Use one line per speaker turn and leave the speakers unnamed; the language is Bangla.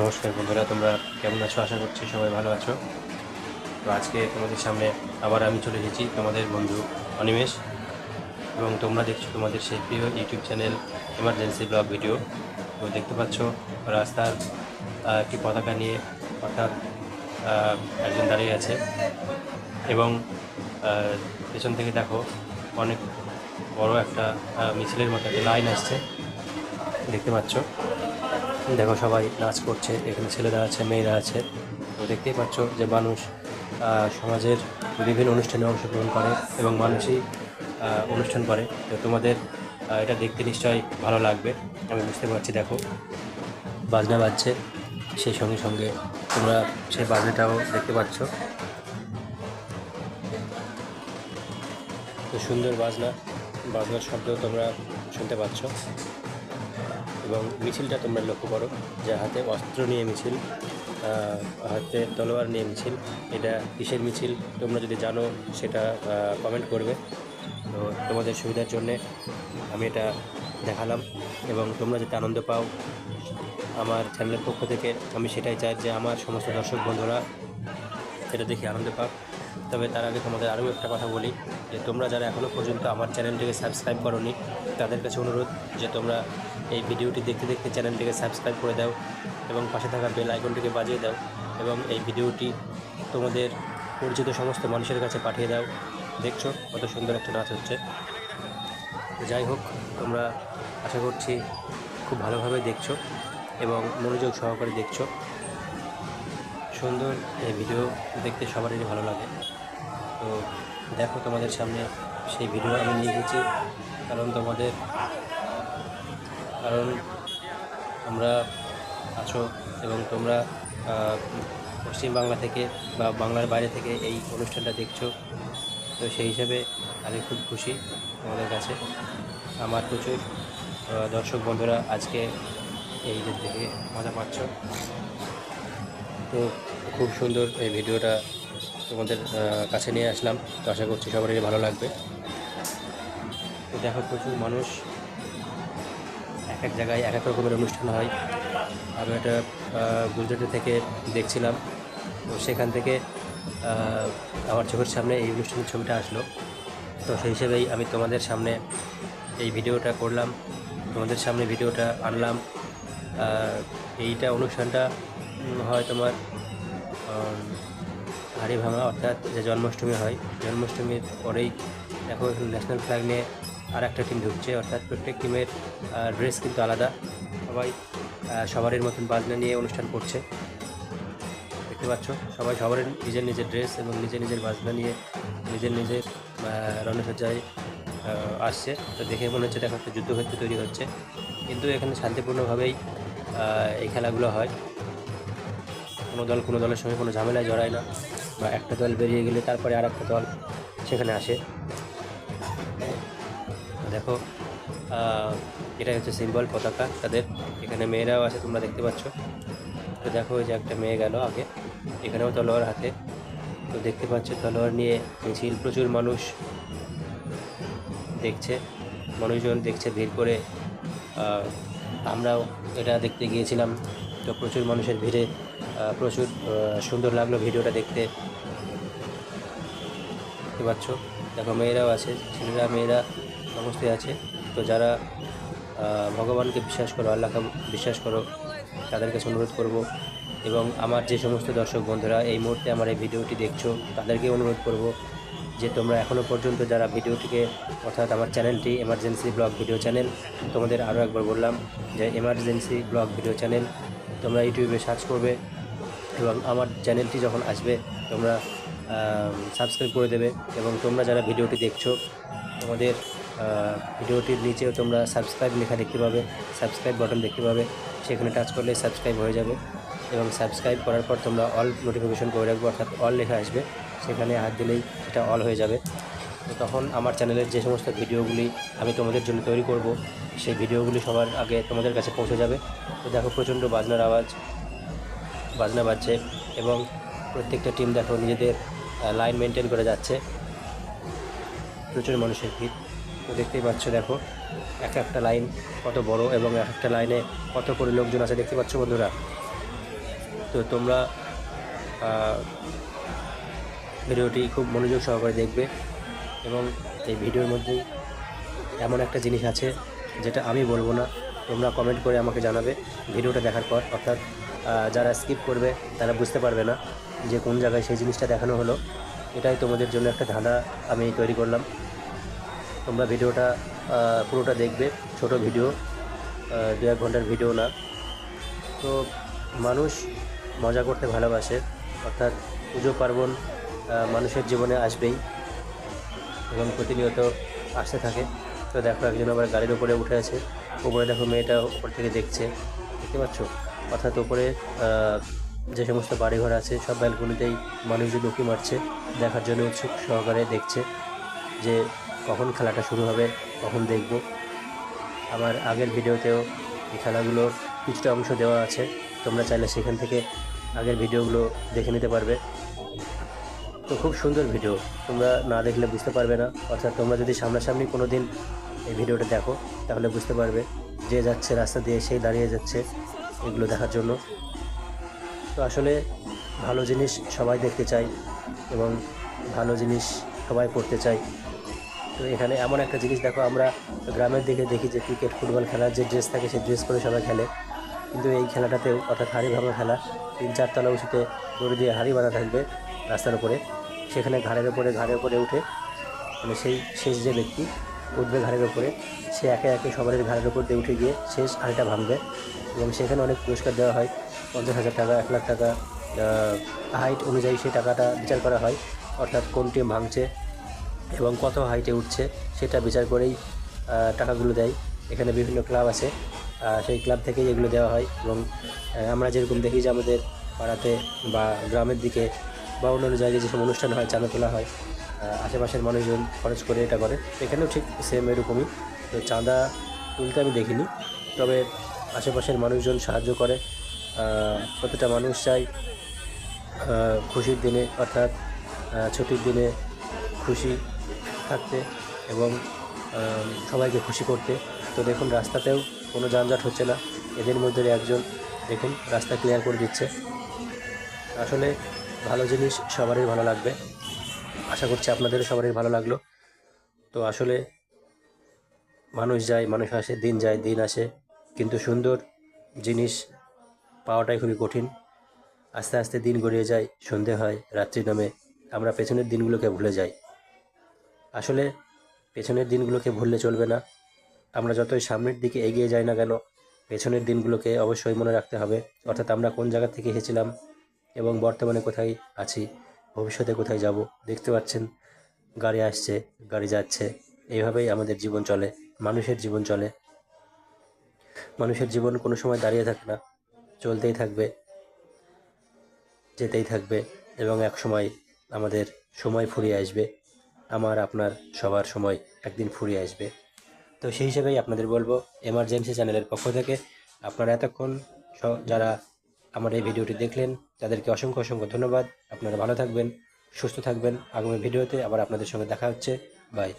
নমস্কার বন্ধুরা, তোমরা কেমন আছো? আশা করছি সবাই ভালো আছো। তো আজকে তোমাদের সামনে আবার আমি চলে এসেছি তোমাদের বন্ধু অনিমেষ। এবং তোমরা দেখছ তোমাদের সেই প্রিয় YouTube channel emergency blog video তো দেখতে পাচ্ছ, রাস্তার একটি পতাকা নিয়ে অর্থাৎ একজন দাঁড়িয়ে আছে। এবং পেছন থেকে দেখো অনেক বড় একটা মিছিলের মতো একটা লাইন আসছে। দেখতে পাচ্ছ? দেখো সবাই নাচ করছে, এখানে ছেলেরা আছে, মেয়েরা আছে। তো দেখতেই পাচ্ছ যে মানুষ সমাজের বিভিন্ন অনুষ্ঠানে অংশগ্রহণ করে এবং মানুষই অনুষ্ঠান করে। তো তোমাদের এটা দেখতে নিশ্চয়ই ভালো লাগবে। আমি বুঝতে পারছি, দেখো। বাজনা বাজছে, সেই সঙ্গে সঙ্গে তোমরা সেই বাজনাটাও দেখতে পাচ্ছ। তো সুন্দর বাজনা, বাজনার শব্দ তোমরা শুনতে পাচ্ছ। এবং মিছিলটা তোমরা লক্ষ্য করো, যে হাতে অস্ত্র নিয়ে মিছিল হাতে তলোয়ার নিয়ে মিছিল, এটা কিসের মিছিল তোমরা যদি জানো সেটা কমেন্ট করবে। তো তোমাদের সুবিধার জন্যে আমি এটা দেখালাম এবং তোমরা যাতে আনন্দ পাও, আমার চ্যানেলের পক্ষ থেকে আমি সেটাই চাই যে আমার সমস্ত দর্শক বন্ধুরা এটা দেখে আনন্দ পাক তবে তার আগে তোমাদের আরও একটা কথা বলি, যে তোমরা যারা এখনও পর্যন্ত আমার চ্যানেলটিকে সাবস্ক্রাইব করনি, তাদের কাছে অনুরোধ যে তোমরা এই ভিডিওটি দেখতে দেখতে চ্যানেলটিকে সাবস্ক্রাইব করে দাও এবং পাশে থাকা বেল আইকনটিকে বাজিয়ে দাও এবং এই ভিডিওটি তোমাদের পরিচিত সমস্ত মানুষের কাছে পাঠিয়ে দাও। দেখছ কত সুন্দর একটা নাচ হচ্ছে। যাই হোক, তোমরা আশা করছি খুব ভালোভাবে দেখছ এবং মনোযোগ সহকারে দেখছ। সুন্দর এই ভিডিও দেখতে সবারই ভালো লাগে। তো দেখো তোমাদের সামনে সেই ভিডিও আমি নিয়ে গেছি কারণ তোমাদের, কারণ আমরা আছো এবং তোমরা পশ্চিমবাংলা থেকে বা বাংলার বাইরে থেকে এই অনুষ্ঠানটা দেখছ। তো সেই হিসাবে আমি খুব খুশি তোমাদের কাছে। আমার প্রচুর দর্শক বন্ধুরা আজকে এই যে দেখে মজা পাচ্ছ। তো খুব সুন্দর এই ভিডিওটা তোমাদের কাছে নিয়ে আসলাম। তো আশা করছি সবারই ভালো লাগবে। দেখো প্রচুর মানুষ। এক এক জায়গায় এক এক রকমের অনুষ্ঠান হয়। আমি আহ, গুজরাটি থেকে দেখছিলাম। তো সেখান থেকে আমার চোখের সামনে এই অনুষ্ঠানের ছবিটা আসলো। তো সেই হিসেবেই আমি তোমাদের সামনে এই ভিডিওটা করলাম। তোমাদের সামনে ভিডিওটা আনলাম। এইটা অনুষ্ঠানটা হয় তোমার হাড়ি ভাঙা অর্থাৎ যে জন্মাষ্টমী হয় জন্মাষ্টমীর পরেই দেখো ন্যাশনাল ফ্ল্যাগ নিয়ে আর একটা টিম ঢুকছে অর্থাৎ প্রত্যেক টিমের ড্রেস কিন্তু আলাদা। সবাই আহ, সবারই মতন বাজনা নিয়ে অনুষ্ঠান করছে। দেখতে পাচ্ছ সবাই সবার নিজের নিজের ড্রেস এবং নিজের নিজের বাজনা নিয়ে নিজের নিজের রণসজ্জায় আসছে। তো দেখে মনে হচ্ছে দেখো একটা যুদ্ধক্ষেত্র তৈরি হচ্ছে। কিন্তু এখানে শান্তিপূর্ণভাবেই এই খেলাগুলো হয়। কোনো দল কোনো দলের সঙ্গে কোনো ঝামেলায় জড়ায় না বা একটা দল বেরিয়ে গেলে তারপরে আর একটা দল সেখানে আসে। দেখো এটাই হচ্ছে সিম্বল পতাকা তাদের। এখানে মেয়েরাও আছে, তোমরা দেখতে পাচ্ছ। তো দেখো যে একটা মেয়ে গেল আগে। এখানেও তলোয়ার হাতে। তো দেখতে পাচ্ছ, তলোয়ার নিয়ে মিছিল, প্রচুর মানুষ দেখছে। মানুষজন দেখছে, ভিড় করে। আমরাও এটা দেখতে গিয়েছিলাম। তো প্রচুর মানুষের ভিড়ে প্রচুর সুন্দর লাগল ভিডিওটা দেখতে। দেখতে পাচ্ছ? দেখো, মেয়েরাও আছে, ছেলেরা, মেয়েরা সমস্তই আছে। তো যারা ভগবানকে বিশ্বাস করো, আল্লাহকে বিশ্বাস করো, তাদের কাছে অনুরোধ করব। এবং আমার যে সমস্ত দর্শক বন্ধুরা, এই মুহূর্তে আমার এই ভিডিওটি দেখছ, তাদেরকে অনুরোধ করব যে তোমরা এখনও পর্যন্ত যারা ভিডিওটিকে, অর্থাৎ আমার চ্যানেলটি এমার্জেন্সি ব্লগ ভিডিও চ্যানেল তোমাদের আরও একবার বললাম যে এমার্জেন্সি ব্লগ ভিডিও চ্যানেল তোমরা ইউটিউবে সার্চ করবে। এবং আমার চ্যানেলটি যখন আসবে, তোমরা সাবস্ক্রাইব করে দেবে এবং তোমরা যারা ভিডিওটি দেখছ, তোমাদের ভিডিওটির নিচেও তোমরা সাবস্ক্রাইব লেখা দেখতে পাবে সাবস্ক্রাইব বাটন দেখতে পাবে। সেখানে টাচ করলে সাবস্ক্রাইব হয়ে যাবে এবং সাবস্ক্রাইব করার পর তোমরা অল নোটিফিকেশন করে রাখবে, অর্থাৎ অল লেখা আসবে। সেখানে হাত দিলেই সেটা অল হয়ে যাবে। তো তখন আমার চ্যানেলের যে সমস্ত ভিডিওগুলি আমি তোমাদের জন্য তৈরি করব, সেই ভিডিওগুলি সবার আগে তোমাদের কাছে পৌঁছে যাবে। তো দেখো প্রচণ্ড বাজনার আওয়াজ। বাজনা বাজছে এবং প্রত্যেকটা টিম দেখো নিজেদের লাইন মেনটেন করে যাচ্ছে। প্রচুর মানুষের ভিড়। তো দেখতেই পাচ্ছ, দেখো, এক একটা লাইন কত বড় এবং এক একটা লাইনে কত করে লোকজন আছে, দেখতে পাচ্ছ বন্ধুরা? তো তোমরা ভিডিওটি খুব মনোযোগ সহকারে দেখবে এবং এই ভিডিওর মধ্যে এমন একটা জিনিস আছে যেটা আমি বলব না, তোমরা কমেন্ট করে আমাকে জানাবে। ভিডিওটা দেখার পর, অর্থাৎ যারা স্কিপ করবে, তারা বুঝতে পারবে না যে কোন জায়গায় সেই জিনিসটা দেখানো হলো। এটাই তোমাদের জন্য একটা ধাঁধা আমি তৈরি করলাম। তোমরা ভিডিওটা পুরোটা দেখবে, ছোট ভিডিও দু এক ঘণ্টার ভিডিও না। তো মানুষ মজা করতে ভালোবাসে, অর্থাৎ পুজো পার্বণ মানুষের জীবনে আসবেই এবং প্রতিনিয়ত আসতে থাকে। তো দেখো, একজন আবার গাড়ির উপরে উঠে আছে। উপরে দেখো, মেয়েটা উপর থেকে দেখছে। দেখতে পাচ্ছ? অর্থাৎ আহ, যে সমস্ত বাড়িঘর আছে সব ব্যালকনিতেই মানুষজন উঁকি মারছে দেখার জন্য উৎসুক সহকারে দেখছে যে কখন খেলাটা শুরু হবে কখন দেখব। আমার আগের ভিডিওতেও এই খেলাগুলোর কিছুটা অংশ দেওয়া আছে তোমরা চাইলে সেখান থেকে আগের ভিডিওগুলো দেখে নিতে পারবে। তো খুব সুন্দর ভিডিও তোমরা না দেখলে বুঝতে পারবে না অর্থাৎ তোমরা যদি সামনাসামনি কোনো দিন এই ভিডিওটা দেখো তাহলে বুঝতে পারবে যে যাচ্ছে রাস্তা দিয়ে সেই দাঁড়িয়ে যাচ্ছে এগুলো দেখার জন্য। তো আসলে ভালো জিনিস সবাই দেখতে চায় এবং ভালো জিনিস সবাই করতে চায়। তো এখানে এমন একটা জিনিস দেখো, আমরা গ্রামের দিকে দেখি যে ক্রিকেট, ফুটবল খেলার যে ড্রেস থাকে সেই ড্রেস পরে সবাই খেলে। কিন্তু এই খেলাটাতেও অর্থাৎ হাড়ি ভাঙা খেলা, তিন চারতলা উঁচুতে দড়ি দিয়ে হাড়ি বাঁধা থাকবে রাস্তার উপরে। সেখানে ঘাড়ের উপরে ঘাড়ের উপরে উঠে মানে সেই শেষ যে ব্যক্তি উঠবে ঘাড়ের উপরে। সে একে একে সবার ঘাড়ের ওপর দিয়ে উঠে গিয়ে শেষ হাড়িটা ভাঙবে এবং সেখানে অনেক পুরস্কার দেওয়া হয়। পঞ্চাশ হাজার টাকা, এক লাখ টাকা হাইট অনুযায়ী সেই টাকাটা বিচার করা হয়। অর্থাৎ কোন টিম ভাঙছে এবং কত হাইটে উঠছে সেটা বিচার করেই টাকাগুলো দেয়। এখানে বিভিন্ন ক্লাব আছে সেই ক্লাব থেকেই এগুলো দেওয়া হয় এবং আমরা যেরকম দেখি যে আমাদের পাড়াতে বা গ্রামের দিকে বা অন্যান্য জায়গায় যেসব অনুষ্ঠান হয়, চাঁদা তোলা হয় আশেপাশের মানুষজন খরচ করে এটা করে। এখানেও ঠিক সেম এরকমই। তো চাঁদা তুলতে আমি দেখিনি। তবে আশেপাশের মানুষজন সাহায্য করে। প্রতিটা মানুষ চাই খুশির দিনে, অর্থাৎ ছুটির দিনে খুশি থাকতে এবং সবাইকে খুশি করতে। তো দেখুন, রাস্তাতেও কোনো যানজট হচ্ছে না। এদের মধ্যে একজন, দেখুন, রাস্তা ক্লিয়ার করে দিচ্ছে। আসলে ভালো জিনিস সবারই ভালো লাগবে। আশা করছি আপনাদেরও সবারই ভালো লাগল। তো আসলে মানুষ যায়, মানুষ আসে, দিন যায়, দিন আসে। কিন্তু সুন্দর জিনিস পাওয়াটাই খুবই কঠিন। আস্তে আস্তে দিন গড়িয়ে যায়, সন্ধে হয়, রাত্রি নামে। আমরা পেছনের দিনগুলোকে ভুলে যাই। আসলে পেছনের দিনগুলোকে ভুললে চলবে না। আমরা যতই সামনের দিকে এগিয়ে যাই না কেন, পেছনের দিনগুলোকে অবশ্যই মনে রাখতে হবে। অর্থাৎ আমরা কোন জায়গা থেকে এসেছিলাম এবং বর্তমানে কোথায় আছি ভবিষ্যতে কোথায় যাব? দেখতে পাচ্ছেন, গাড়ি আসছে, গাড়ি যাচ্ছে। এইভাবেই আমাদের জীবন চলে, মানুষের জীবন চলে। মানুষের জীবন কোনো সময় দাঁড়িয়ে থাকে না, চলতেই থাকবে, যেতেই থাকবে এবং এক সময় আমাদের সময় ফুরিয়ে আসবে, আমার, আপনার সবার সময় একদিন ফুরিয়ে আসবে। তো সেই হিসেবেই আপনাদের বলব এমার্জেন্সি চ্যানেলের পক্ষ থেকে আপনারা এতক্ষণ যারা আমার এই ভিডিওটি দেখলেন, তাদেরকে অসংখ্য অসংখ্য ধন্যবাদ। আপনারা ভালো থাকবেন, সুস্থ থাকবেন। আগামী ভিডিওতে আবার আপনাদের সঙ্গে দেখা হচ্ছে। বাই